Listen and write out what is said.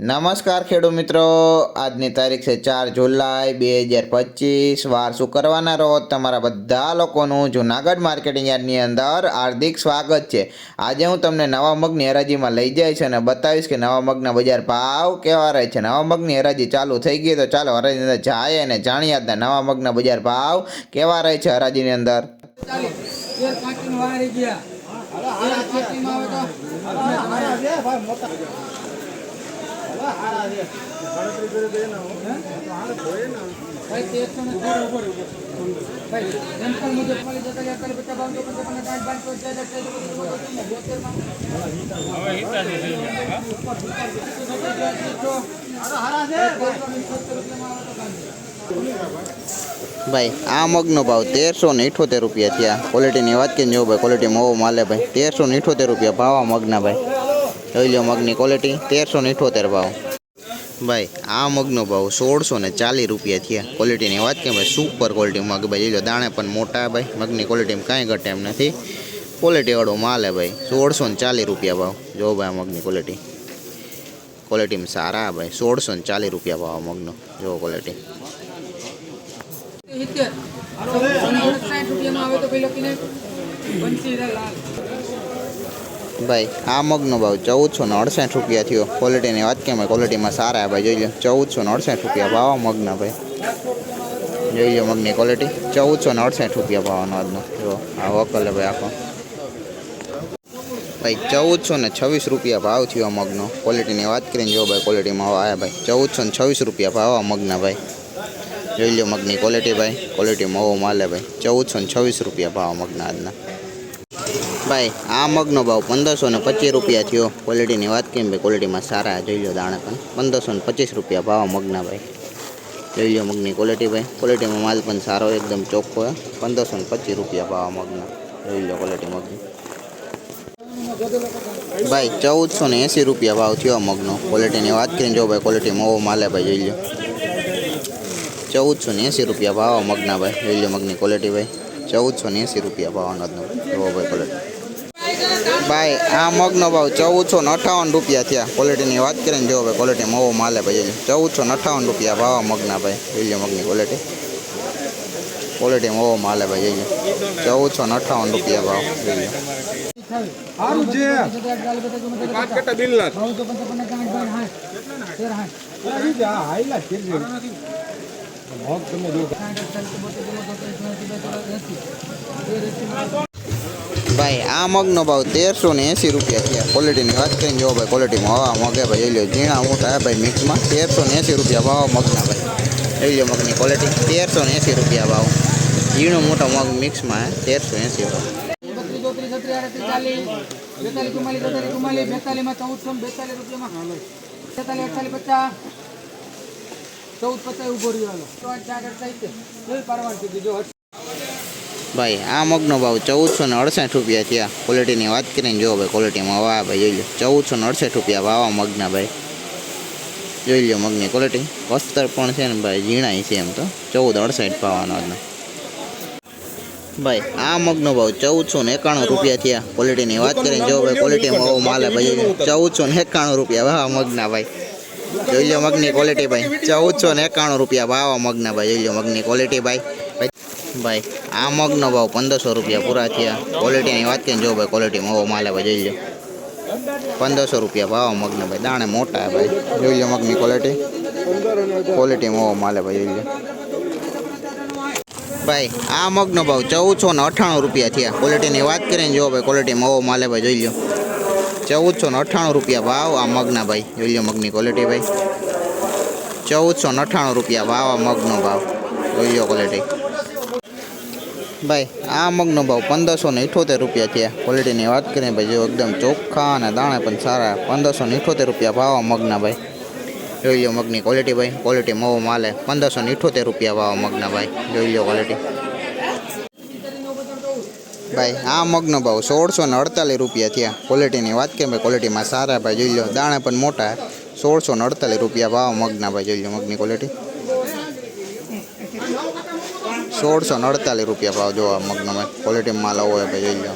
નમસ્કાર ખેડૂત મિત્રો. આજની તારીખ છે ચાર જુલાઈ બે હજાર પચીસ. વાર શુક્રવારના રોજ તમારા બધા લોકોનું જુનાગઢ માર્કેટિંગ યાર્ડની અંદર હાર્દિક સ્વાગત છે. આજે હું તમને નવા મગની હરાજીમાં લઈ જઈશ અને બતાવીશ કે નવા મગના બજાર ભાવ કેવા રહે છે. નવા મગની હરાજી ચાલુ થઈ ગઈ તો ચાલો હરાજીની અંદર જાય અને જાણીએ આજના નવા મગના બજાર ભાવ કેવા રહે છે હરાજીની અંદર. ગયા તેર પાંચનીમાં આવે તો ભાઈ, આ મગનો ભાવ તેરસો ને ઇઠોતેર રૂપિયા થયા. ક્વોલિટીની વાત કરીને જો ભાઈ ક્વોલિટી મોવો માલે ભાઈ. તેરસો ને ઇઠોતેર રૂપિયા ભાવ આ મગના ભાઈ. જોઈ લો મગની ક્વોલિટી તેરસો ને ઇઠોતેર ભાવ. ભાઈ, આ મગનો ભાવ સોળસો ને ચાલીસ રૂપિયા થયા. ક્વોલિટીની વાત કે ભાઈ સુપર ક્વોલિટી મગ ભાઈ. લો, દાણે પણ મોટા ભાઈ. મગની ક્વોલિટીમાં કાંઈ ઘટે એમ નથી. ક્વોલિટીવાળો માલ હે ભાઈ. સોળસો ને ચાલીસ રૂપિયા ભાવ. જો ભાઈ મગની ક્વોલિટી ક્વોલિટીમાં સારા ભાઈ. સોળસો ને ચાલીસ રૂપિયા ભાવ મગનો. જો ક્વોલિટી રૂપિયામાં આવે તો ભાઈ, આ મગનો ભાવ ચૌદસો ને અડસઠ રૂપિયા થયો. ક્વોલિટીની વાત કેમ ક્વોલિટીમાં સારા ભાઈ, જોઈ લો. ચૌદસો ને અડસઠ રૂપિયા ભાવ મગના ભાઈ. જોઈ લો મગની ક્વોલિટી ચૌદસો ને અડસઠ રૂપિયા ભાવનો આજનો. જો, આ વકલ ભાઈ આખો. ભાઈ, ચૌદસો ને છવ્વીસ રૂપિયા ભાવ થયો મગનો. ક્વોલિટીની વાત કરીને જો ભાઈ ક્વોલિટીમાં આવ્યા ભાઈ. ચૌદસો ને છવ્વીસ રૂપિયા ભાવ આ મગના ભાઈ. જોઈ લો મગની ક્વોલિટી ભાઈ. ક્વોલિટી મોવો માલે ભાઈ. ચૌદસો ને છવ્વીસ રૂપિયા ભાવ મગના આજના. ભાઈ, આ મગનો ભાવ પંદરસો ને પચીસ રૂપિયા થયો. ક્વોલિટીની વાત કેમ ભાઈ? ક્વોલિટીમાં સારા જોઈ લો દાણા પણ પંદરસો ને પચીસ રૂપિયા ભાવ મગના ભાઈ. જોઈ લો મગની ક્વોલિટી ભાઈ. ક્વોલિટીમાં માલ પણ સારો, એકદમ ચોખ્ખો હે. પંદરસો ને પચીસ રૂપિયા ભાવ મગના. જોઈ લો ક્વોલિટી મગની. ભાઈ, ચૌદસો ને એંસી રૂપિયા ભાવ થયો આ મગનો. ક્વોલિટીની વાત કરીને જો ભાઈ ક્વોલિટી મોવો માલે ભાઈ, જોઈ લો. ચૌદસો ને એંસી રૂપિયા ભાવ આ મગના ભાઈ. જોઈ લો મગની ક્વોલિટી ભાઈ. ચૌદસો ને એંસી રૂપિયા ભાવ અનાજનો જોવો ભાઈ ક્વોલિટી ભાઈ, આ મગનો ભાવ ચૌદસો ને અઠાવન રૂપિયા થયા. ક્વોલિટીની વાત કરીને જો ભાઈ ક્વોલિટી મોવો માલે ભાઈ. ચૌદસો ને અઠાવન રૂપિયા ભાવ મગના ભાઈ જોઈ લો મગની ક્વોલિટી ક્વોલિટી મોવો માલે ભાઈ જોઈ ચૌદસો ને અઠાવન રૂપિયા ભાવ જોઈ લો સારું છે. પાંચ કટ્ટા બિલ ના ચૌદસો પંચાવન સાઠ બાર હાઠ તેર હાઠ આવી જા હાઈલા છે મગ તમે ભાઈ, આ મગનો ભાવ તેરસો ને એંસી રૂપિયા થયા ક્વોલિટીની વાત કરીને જો ભાઈ ક્વોલિટીમાં હવા મગે ભાઈ. એ લો ઝીણા મોટા ભાઈ મિક્સમાં તેરસો ને એંસી રૂપિયા ભાવ મગના ભાઈ. એ લો મગની ક્વોલિટી તેરસો ને એંસી રૂપિયા ભાવ. ઝીણો મોટો મગ મિક્સમાં તેરસો એંસી પચાસ, ચૌદ, પચાસ, ઊભો રહ્યો ચાર અડતાલીસ જોઈ પારવાનું જો ભાઈ, આ મગનો ભાવ ચૌદસો ને અડસઠ રૂપિયા થયા. ક્વોલિટીની વાત કરીને જો ભાઈ ક્વોલિટીમાં વાહ ભાઈ, જોઈ લો ચૌદસો ને અડસઠ રૂપિયા વાવા મગના ભાઈ. જોઈ લો મગની ક્વોલિટી વસ્ત્ર પણ છે ને ભાઈ ઝીણાઈ છે એમ તો. ચૌદ અડસઠ ભાવનો આજનો ભાઈ, આ મગનો ભાવ ચૌદસો ને એકાણું રૂપિયા થયા. ક્વોલિટીની વાત કરીને જો ભાઈ ક્વોલિટીમાં બહુ માલે ભાઈ ચૌદસો ને એકાણું રૂપિયા વાવા મગના ભાઈ. જોઈ લો મગની ક્વોલિટી ભાઈ. ચૌદસો ને એકાણું રૂપિયા વાવા મગના ભાઈ, જોઈ લો મગની ક્વોલિટી ભાઈ. ભાઈ, આ મગનો ભાવ પંદરસો રૂપિયા પૂરા થયા. ક્વોલિટીની વાત કરીને જો ભાઈ ક્વોલિટી મોવો માલે ભાઈ, જોઈ લો પંદરસો રૂપિયા ભાવ મગને ભાઈ, દાણે મોટા ભાઈ. જોઈ લો મગની ક્વોલિટી ક્વોલિટી મોવો માલે ભાઈ, જોઈ લો ભાઈ, આ મગનો ભાવ ચૌદસો ને અઠ્ઠાણું રૂપિયા થયા. ક્વોલિટીની વાત કરીને જો ભાઈ ક્વોલિટી મોવો માલે ભાઈ, જોઈ લો ચૌદસો ને અઠ્ઠાણું રૂપિયા ભાવ આ મગના ભાઈ, જોઈ લો મગની ક્વોલિટી ભાઈ. ચૌદસો ને અઠ્ઠાણું રૂપિયા ભાવ આ મગનો ભાવ, જોઈ લો ક્વોલિટી ભાઈ, આ મગનો ભાવ પંદરસો ને ઇઠોતેર રૂપિયા થયા. ક્વોલિટીની વાત કરીએ ભાઈ, જો એકદમ ચોખ્ખા અને દાણે પણ સારા. પંદરસો ને ઇઠોતેર રૂપિયા ભાવ મગના ભાઈ. જોઈ લો મગની ક્વોલિટી ભાઈ ક્વોલિટી મોવો માલે. પંદરસો ને ઇઠોતેર રૂપિયા ભાવ મગના ભાઈ. જોઈ લો ક્વોલિટી ભાઈ, આ મગનો ભાવ સોળસો ને અડતાલીસ રૂપિયા થયા. ક્વોલિટીની વાત કરીએ ભાઈ ક્વોલિટીમાં સારા ભાઈ, જોઈ લો દાણે પણ મોટા. સોળસો ને અડતાલીસ રૂપિયા ભાવ મગના ભાઈ, જોઈ લો મગની ક્વોલિટી સોળસો ને અડતાલીસ રૂપિયા ભાવ જોવા મગનો મેં ક્વોલિટી માલ આવો હોય ભાઈ જોઈ લો.